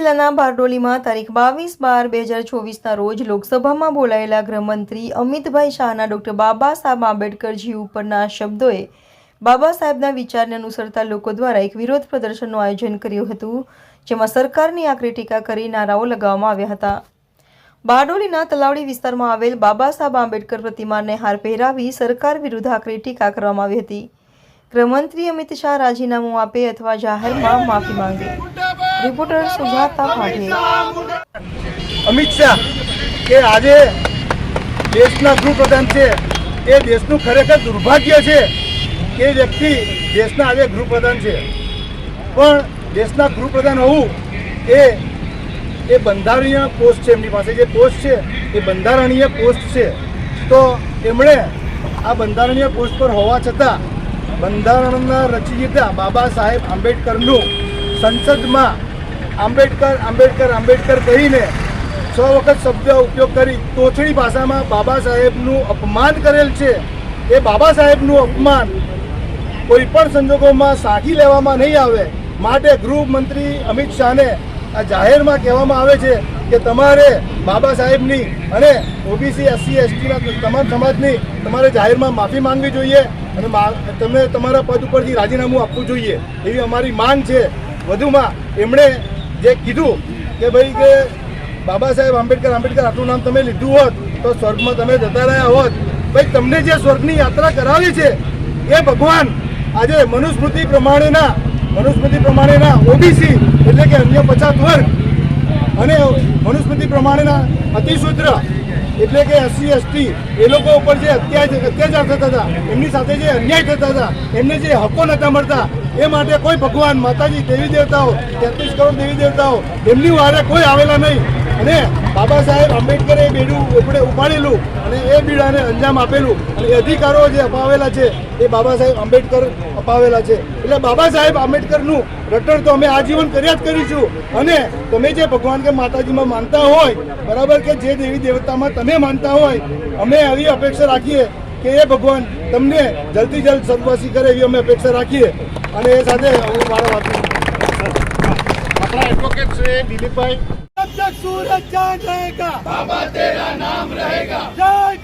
જિલ્લાના બારડોલીમાં તારીખ બાવીસ બાર બે હજાર ચોવીસના રોજ લોકસભામાં બોલાયેલા ગૃહમંત્રી અમિતભાઈ શાહના ડૉક્ટર બાબા સાહેબ આંબેડકરજી ઉપરના શબ્દોએ બાબા સાહેબના વિચારને અનુસરતા લોકો દ્વારા એક વિરોધ પ્રદર્શનનું આયોજન કર્યું હતું, જેમાં સરકારની આકરી ટીકા કરી નારાઓ લગાવવામાં આવ્યા હતા. બારડોલીના તલાવડી વિસ્તારમાં આવેલ બાબા સાહેબ આંબેડકર પ્રતિમાને હાર પહેરાવી સરકાર વિરુદ્ધ આકરી ટીકા કરવામાં આવી હતી. ગૃહમંત્રી અમિત શાહ રાજીનામું આપે અથવા જાહેરમાં માફી માંગે. રિપોર્ટર સુજાતા પાટીલ. અમિત શાહ, કે આજે દેશના ગૃહપ્રધાન છે, એ દેશનું ખરેખર દુર્ભાગ્ય છે કે વ્યક્તિ દેશના આજે ગૃહપ્રધાન છે. પણ દેશના ગૃહપ્રધાન હોવું એ એ બંધારણીય પોસ્ટ છે એમની પાસે. જે પોસ્ટ છે, એ બંધારણીય પોસ્ટ છે. તો એમણે આ બંધારણીય પોસ્ટ પર હોવા છતાં બંધારણના રચયિતા બાબા સાહેબ આંબેડકરનું સંસદમાં આંબેડકર આંબેડકર આંબેડકર કહીને છ વખત શબ્દ ઉપયોગ કરી તોછડી ભાષામાં બાબા સાહેબનું અપમાન કરેલ છે. એ બાબા સાહેબનું અપમાન કોઈ પણ સંજોગોમાં સાંખી લેવામાં નહીં આવે. માટે ગૃહમંત્રી અમિત શાહને આ જાહેરમાં કહેવામાં આવે છે કે તમારે બાબા સાહેબની અને ઓબીસી, એસસી, એસટીના તમામ સમાજની તમારે જાહેરમાં માફી માંગવી જોઈએ અને તમે તમારા પદ ઉપરથી રાજીનામું આપવું જોઈએ એવી અમારી માંગ છે. વધુમાં એમણે જે કીધું કે ભાઈ કે બાબા સાહેબ આંબેડકર આંબેડકર આટલું નામ તમે લીધું હોત, તો સ્વર્ગમાં તમે જતા રહ્યા હોત. ભાઈ, તમને જે સ્વર્ગની યાત્રા કરાવી છે, એ ભગવાન આજે મનુસ્મૃતિ પ્રમાણેના મનુસ્મૃતિ પ્રમાણેના ઓબીસી એટલે કે અન્ય પછાત વર્ગ અને મનુસ્મૃતિ પ્રમાણેના અતિશૂદ્ર એટલે કે એસસી, એસટી, એ લોકો ઉપર જે અત્યાચાર અત્યાચાર થતા હતા, એમની સાથે જે અન્યાય થતા હતા, એમને જે હકો નહોતા મળતા, એ માટે કોઈ ભગવાન માતાજી, દેવી દેવતાઓ, તેત્રીસ કરોડ દેવી દેવતાઓ, એમની વારે કોઈ આવેલા નહીં. અને બાબા સાહેબ આંબેડકરે એ બેડું આપણે ઉપાડેલું અને એ બીડાને અંજામ આપેલું. અને અધિકારો જે અપાવેલા છે, એ બાબા સાહેબ આંબેડકર અપાવેલા છે. એટલે બાબા સાહેબ આંબેડકરનું રટણ તો અમે આજીવન કર્યા જ કરીશું. અને તમે જે ભગવાન કે માતાજીમાં માનતા હોય, બરાબર કે જે દેવી દેવતામાં તમે માનતા હોય, અમે આવી અપેક્ષા રાખીએ કે એ ભગવાન તમને જલ્દી જલ્દ સદવાસી કરે એવી અમે અપેક્ષા રાખીએ. અને એ સાથે હું મારા વાત આપણા એડવોકેટ છે દિલીપભાઈ. जब तक सूरज चांद रहेगा बाबा तेरा नाम रहेगा जय